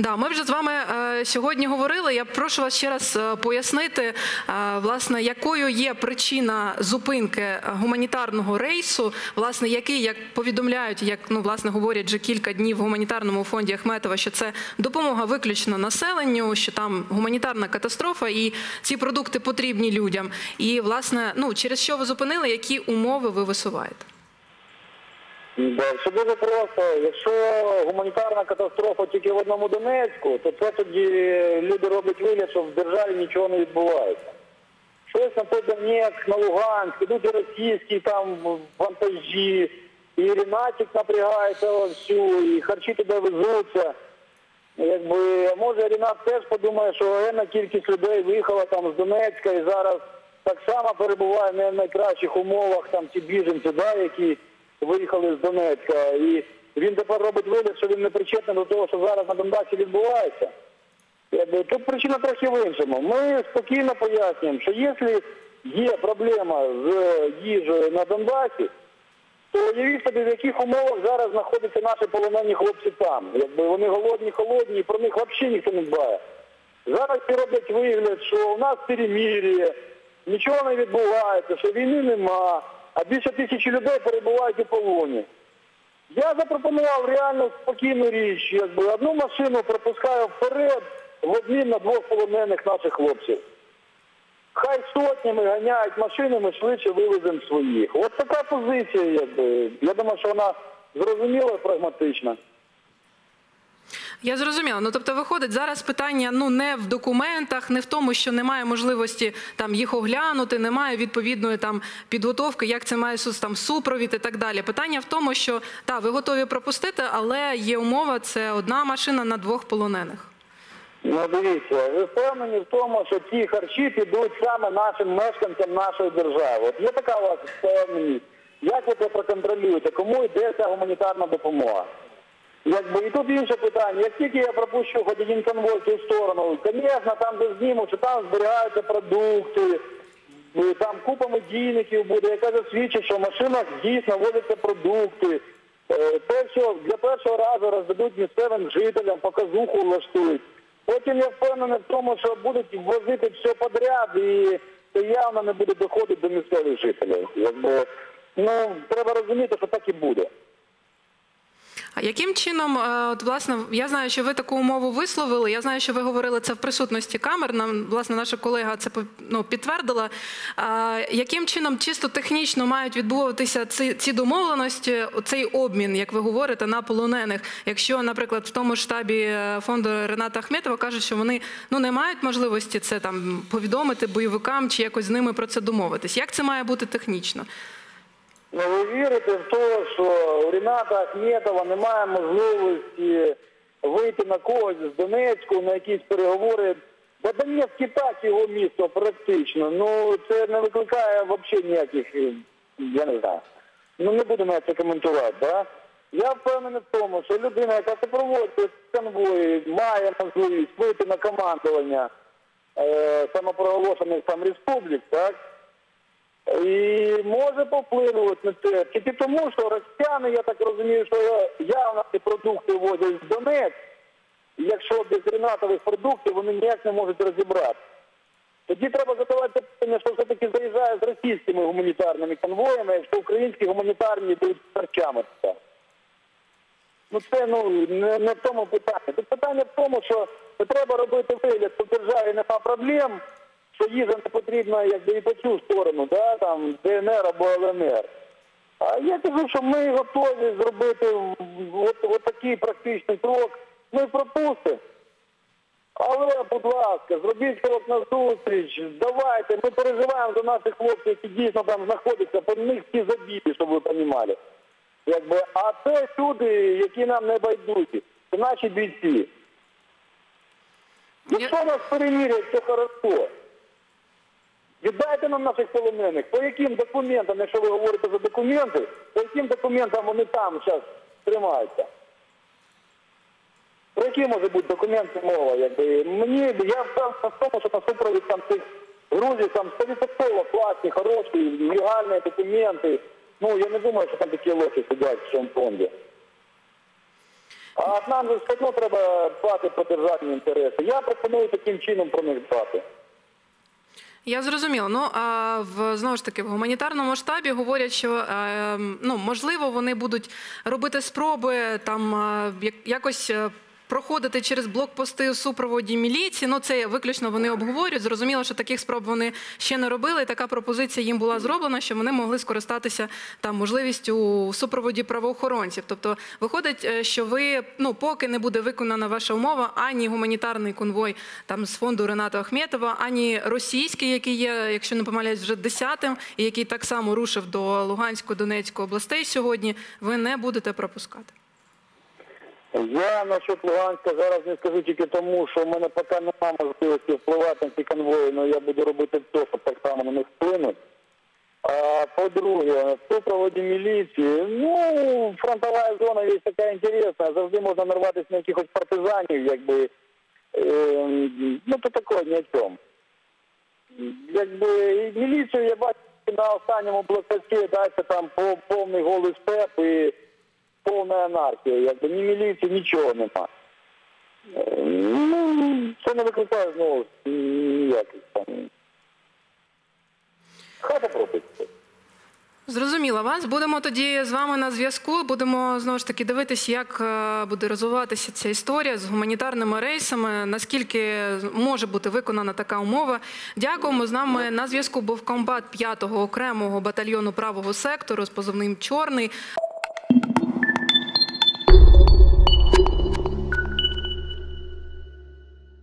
Да, ми вже з вами е, сьогодні говорили. Я прошу вас ще раз е, пояснити, е, власне, якою є причина зупинки гуманітарного рейсу, власне, який, як повідомляють, як ну власне говорять вже кілька днів в гуманітарному фонді Ахметова, що це допомога виключно населенню, що там гуманітарна катастрофа, і ці продукти потрібні людям. І власне, ну через що ви зупинили, які умови ви висуваєте? Все дуже просто. Якщо гуманітарна катастрофа тільки в одному Донецьку, то це тоді люди роблять вигляд, що в державі нічого не відбувається. Щось на той Донецьк, на Луганськ, ідуть російські там вантажі, і Рінатик напрягається вовсю, і харчі туди везуться. Якби, може Рінат теж подумає, що енна кількість людей виїхала там з Донецька і зараз так само перебуває не в найкращих умовах там ці біженці, да, які виїхали з Донецька. І він тепер робить вигляд, що він не причетний до того, що зараз на Донбасі відбувається. Тут причина трохи в іншому. Ми спокійно пояснюємо, що якщо є проблема з їжею на Донбасі, то уявіть собі, в яких умовах зараз знаходяться наші полонені хлопці там. Якби вони голодні, холодні, і про них взагалі ніхто не дбає. Зараз роблять вигляд, що у нас перемір'я, нічого не відбувається, що війни нема, а більше тисячі людей перебувають у полоні. Я запропонував реально спокійну річ, якби одну машину пропускаю вперед в обмін на двох полонених наших хлопців. Хай сотнями ганяють машини, ми швидше вивеземо своїх. От така позиція, якби. Я думаю, що вона зрозуміла і прагматична. Я зрозуміла. Ну тобто, виходить зараз питання ну не в документах, не в тому, що немає можливості там їх оглянути, немає відповідної там підготовки, як це має там супровід і так далі. Питання в тому, що та ви готові пропустити, але є умова: це одна машина на двох полонених. Ну дивіться, ви впевнені в тому, що ті харчі підуть саме нашим мешканцям нашої держави. От є така у вас впевненість. Як ви це проконтролюєте? Кому йде ця гуманітарна допомога? Якби і тут інше питання. Як тільки я пропущу хоч один конвой в ту сторону, звісно, там де знімуть, що там зберігаються продукти, е, там купа медійників буде, яка засвідчить, що в машинах дійсно возяться продукти. Е, Першого, для першого разу роздадуть місцевим жителям, показуху влаштують. Потім я впевнений в тому, що будуть возити все подряд і це явно не буде доходити до місцевих жителів. Якби, ну, треба розуміти, що так і буде. А яким чином, е, от власне, я знаю, що ви таку умову висловили. Я знаю, що ви говорили це в присутності камер. Нам власне наша колега це ну, підтвердила. А, яким чином чисто технічно мають відбуватися ці, ці домовленості, цей обмін, як ви говорите, на полонених? Якщо, наприклад, в тому штабі е, фонду Рената Ахметова кажуть, що вони ну не мають можливості це там повідомити бойовикам чи якось з ними про це домовитись. Як це має бути технічно? Ну, ви вірите в те, що у Ріната Ахметова немає можливості вийти на когось з Донецьку на якісь переговори. Бо Донецьк і так його місто практично. Ну це не викликає взагалі ніяких, е, я не знаю. Ну не будемо це коментувати, да? Я впевнений в тому, що людина, яка супроводжує конвої, має можливість вийти на командування е, самопроголошених там республік, так? І може попливувати на це. Тільки тому, що росіяни, я так розумію, що явно ці продукти возять з Донецьк, і якщо без гранатових продуктів вони ніяк не можуть розібрати. Тоді треба задавати питання, що все-таки заїжджає з російськими гуманітарними конвоями, якщо українські гуманітарні йдуть з харчами. Ну це ну не, не в тому питанні. Тут питання в тому, що не треба робити вигляд, що в державі нема проблем, що їжа не потрібна якби і по цю сторону, да, там ДНР або ЛНР. А я кажу, що ми готові зробити от, от такий практичний крок. Ми пропустимо. Але, будь ласка, зробіть крок на зустріч, давайте, ми переживаємо за наших хлопців, які дійсно там знаходяться, по них всі забіті, щоб ви розуміли. Якби, а це люди, які нам не байдужі, це наші бійці. Я- Якщо нас перемірять, все хорошо. Віддайте нам наших полонених. По яким документам, якщо ви говорите за документи, по яким документам вони там зараз тримаються? Про які може бути документи мова? Якби мені я в тому, що на супровід там цих грузів там 100% класні, хороші, легальні документи. Ну я не думаю, що там такі лохи сидять в цьому фонді. А нам все одно треба дбати про державні інтереси. Я пропоную таким чином про них дбати. Я зрозуміла. Ну а в знову ж таки в гуманітарному штабі говорять, що е, ну можливо вони будуть робити спроби там е, як- якось. Проходити через блокпости у супроводі міліції, ну це виключно вони обговорюють. Зрозуміло, що таких спроб вони ще не робили. Така пропозиція їм була зроблена, що вони могли скористатися там можливістю у супроводі правоохоронців. Тобто, виходить, е, що ви ну поки не буде виконана ваша умова, ані гуманітарний конвой там з фонду Рената Ахметова, ані російський, який є, якщо не помиляюсь, вже десятим, і який так само рушив до Луганської Донецької областей сьогодні. Ви не будете пропускати. Я насчет Луганська зараз не скажу тільки тому, що в мене поки немає можливості впливати на ці конвої, але я буду робити все, щоб так само на них вплинути. А по-друге, в супроводі міліції, ну, фронтова зона є така інтересна, завжди можна нарватися на якихось партизанів, якби, е, ну, то такое ні о чому. Якби міліцію я бачу на останньому блокпості, дайте там повний голий степ і повна анархія. Якби ні міліції, нічого нема. Е, Ну, це не викликає знову ніяких там. Хай попробуйте. Зрозуміла вас. Будемо тоді з вами на зв'язку. Будемо знову ж таки дивитися, як е, буде розвиватися ця історія з гуманітарними рейсами. Наскільки може бути виконана така умова? Дякуємо. З нами на зв'язку був комбат 5-го окремого батальйону правого сектору з позивним Чорний.